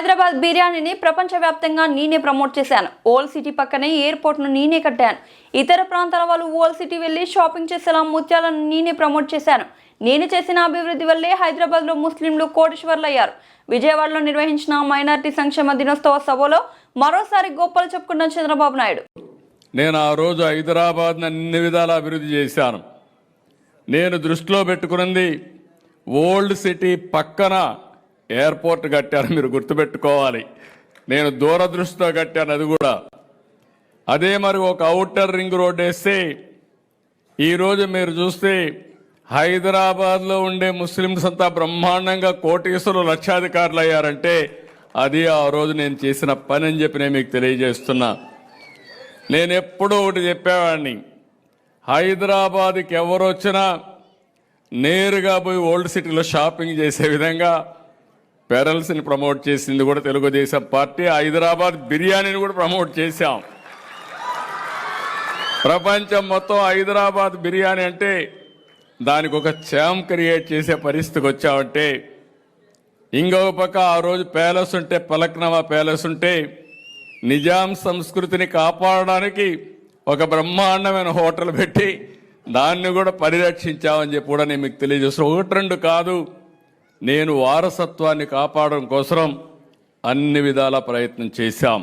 హైదరాబాద్ బిర్యానీని ప్రపంచవ్యాప్తంగా నేనే ప్రమోట్ చేశాను. ఓల్డ్ సిటీ పక్కనే ఎయిర్పోర్ట్ను నేనే కట్టాను. ఇతర ప్రాంతాల వాళ్ళు ఓల్డ్ సిటీ వెళ్ళి షాపింగ్ చేసేలా ముత్యాలను నేనే ప్రమోట్ చేశాను. నేను చేసిన అభివృద్ధి వల్లే హైదరాబాద్లో ముస్లింలు కోటేశ్వర్లు అయ్యారు విజయవాడలో నిర్వహించిన మైనార్టీ సంక్షేమ దినోత్సవ సభలో మరోసారి గొప్పలు చెప్పుకున్న చంద్రబాబు నాయుడు. నేను ఆ రోజు హైదరాబాద్ను అన్ని విధాలా అభివృద్ధి చేశాను. నేను దృష్టిలో పెట్టుకున్నది ఓల్డ్ సిటీ పక్కన ఎయిర్పోర్ట్ కట్టారు మీరు గుర్తుపెట్టుకోవాలి. నేను దూరదృష్టితో కట్టాను అది కూడా. అదే మరి ఒక అవుటర్ రింగ్ రోడ్ వేస్తే ఈరోజు మీరు చూస్తే హైదరాబాద్లో ఉండే ముస్లింస్ అంతా బ్రహ్మాండంగా కోటీశ్వరులు లక్షాధికారులు అయ్యారంటే అది ఆ రోజు నేను చేసిన పని అని చెప్పి నేను మీకు తెలియజేస్తున్నా. నేను ఎప్పుడూ ఒకటి చెప్పేవాడిని. హైదరాబాద్కి ఎవరు వచ్చినా నేరుగా పోయి ఓల్డ్ సిటీలో షాపింగ్ చేసే విధంగా పెరల్స్ని ప్రమోట్ చేసింది కూడా తెలుగుదేశం పార్టీ. హైదరాబాద్ బిర్యానీని కూడా ప్రమోట్ చేశాం. ప్రపంచం మొత్తం హైదరాబాద్ బిర్యానీ అంటే దానికి ఒక ఛామ్ క్రియేట్ చేసే పరిస్థితికి వచ్చామంటే ఇంకొక పక్క ఆ రోజు ప్యాలెస్ ఉంటే పలక్నవా ప్యాలెస్ ఉంటే నిజాం సంస్కృతిని కాపాడడానికి ఒక బ్రహ్మాండమైన హోటల్ పెట్టి దాన్ని కూడా పరిరక్షించామని చెప్పి కూడా నేను మీకు తెలియజేస్తాను ఒకటి రెండు కాదు నేను వారసత్వాన్ని కాపాడడం కోసం అన్ని విధాల ప్రయత్నం చేశాం.